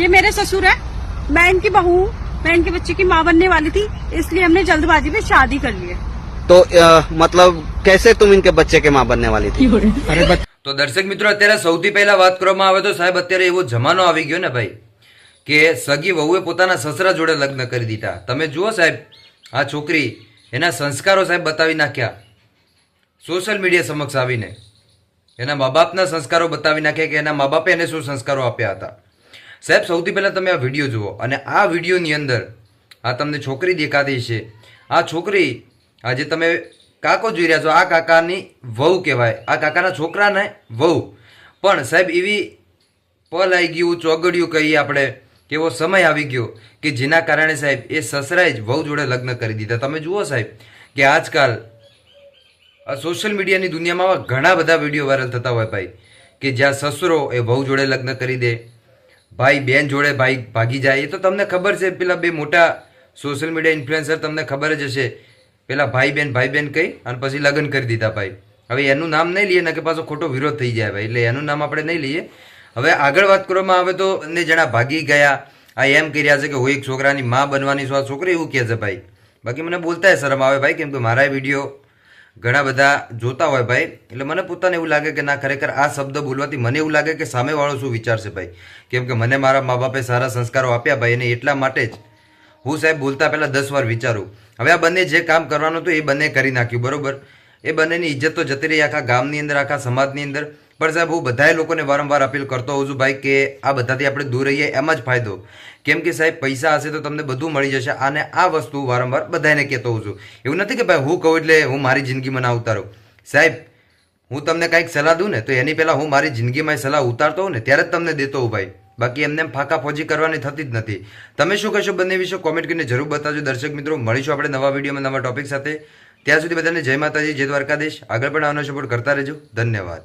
ये मेरे ससुर है मैं इनकी बहू हूँ मैं इनके बच्चे की माँ बनने वाली थी इसलिए हमने जल्दबाजी में शादी कर ली है तो अ, मतलब कैसे तुम इनके बच्चे के माँ बनने वाली थी अरे बत તો દર્શક મિત્રો અત્યારે સૌથી પહેલા વાત કરવામાં આવે તો સાહેબ અત્યારે એવો જમાનો આવી ગયો ને ભાઈ કે સગી વહુએ પોતાના સસરા જોડે લગ્ન કરી દીધા તમે જુઓ સાહેબ આ છોકરી એના સંસ્કારો સાહેબ બતાવી નાખ્યા સોશિયલ મીડિયા સમક્ષ આવીને એના મા બાપના સંસ્કારો બતાવી નાખ્યા કે એના મા બાપે એને શું સંસ્કારો આપ્યા હતા સાહેબ, સૌથી પહેલાં તમે આ વીડિયો જુઓ અને આ વિડીયોની અંદર આ તમને છોકરી દેખાતી છે. આ છોકરી, આ જે તમે કાકો જોઈ રહ્યા છો, આ કાકાની વહુ કહેવાય. આ કાકાના છોકરાને વહુ. પણ સાહેબ, એવી પલ આવી ગયું, ચોગડિયું કહીએ આપણે એવો સમય આવી ગયો કે જેના કારણે સાહેબ, એ સસરાએ જ વહુ જોડે લગ્ન કરી દીધા. તમે જુઓ સાહેબ, કે આજકાલ આ સોશિયલ મીડિયાની દુનિયામાં ઘણા બધા વીડિયો વાયરલ થતા હોય ભાઈ, કે જ્યાં સસરો એ વહુ જોડે લગ્ન કરી દે ભાઈ, બેન જોડે ભાઈ ભાગી જાય, એ તો તમને ખબર છે. પેલા બે મોટા સોશિયલ મીડિયા ઇન્ફ્લુએન્સર તમને ખબર જ હશે. પેલા ભાઈ બેન ભાઈ બેન કહી અને પછી લગ્ન કરી દીધા ભાઈ. હવે એનું નામ નહીં લઈએ ને કે પાછો ખોટો વિરોધ થઈ જાય ભાઈ. એટલે એનું નામ આપણે નહીં લઈએ. હવે આગળ વાત કરવામાં આવે તો ને જણા ભાગી ગયા. આ એમ કહી રહ્યા છે કે હું એક છોકરાની મા બનવાની છું. છોકરી એવું કહે છે ભાઈ. બાકી મને બોલતા શરમ આવે ભાઈ, કેમ કે મારા વીડિયો ઘણા બધા જોતા હોય ભાઈ. એટલે મને પોતાને એવું લાગે કે ના, ખરેખર આ શબ્દ બોલવાથી મને એવું લાગે કે સામેવાળો શું વિચારશે ભાઈ? કેમ કે મને મારા મા બાપે સારા સંસ્કારો આપ્યા ભાઈ, અને એટલા માટે જ હું સાહેબ બોલતા પહેલાં દસ વાર વિચારું. હવે આ બંને જે કામ કરવાનું હતું એ બંને કરી નાખ્યું, બરાબર? એ બંનેની ઇજ્જત તો જતી રહી આખા ગામની અંદર, આખા સમાજની અંદર. પણ સાહેબ, હું બધાય લોકોને વારંવાર અપીલ કરતો હોઉં છું ભાઈ કે આ બધાથી આપણે દૂર રહીએ, એમાં જ ફાયદો. કેમ કે સાહેબ, પૈસા હશે તો તમને બધું મળી જશે. અને આ વસ્તુ વારંવાર બધાને કહેતો હોઉં છું. એવું નથી કે ભાઈ હું કહું એટલે હું મારી જિંદગીમાં ના ઉતારું. સાહેબ, હું તમને કાંઈક સલાહ દઉં ને, તો એની પહેલાં હું મારી જિંદગીમાં સલાહ ઉતારતો હોઉં ને, ત્યારે જ તમને દેતો હોઉં ભાઈ. બાકી એમને એમ ફાંકા ફોજી કરવાની થતી જ નથી. તમે શું કહેશો બંને વિશે કોમેન્ટ કરીને જરૂર બતાવજો. દર્શક મિત્રો, મળીશું આપણે નવા વિડીયોમાં નવા ટોપિક સાથે. ત્યાં સુધી બધાને જય માતાજી, જય દ્વારકાધીશ. આગળ પણ આવવાનો સપોર્ટ કરતા રહેજો. ધન્યવાદ.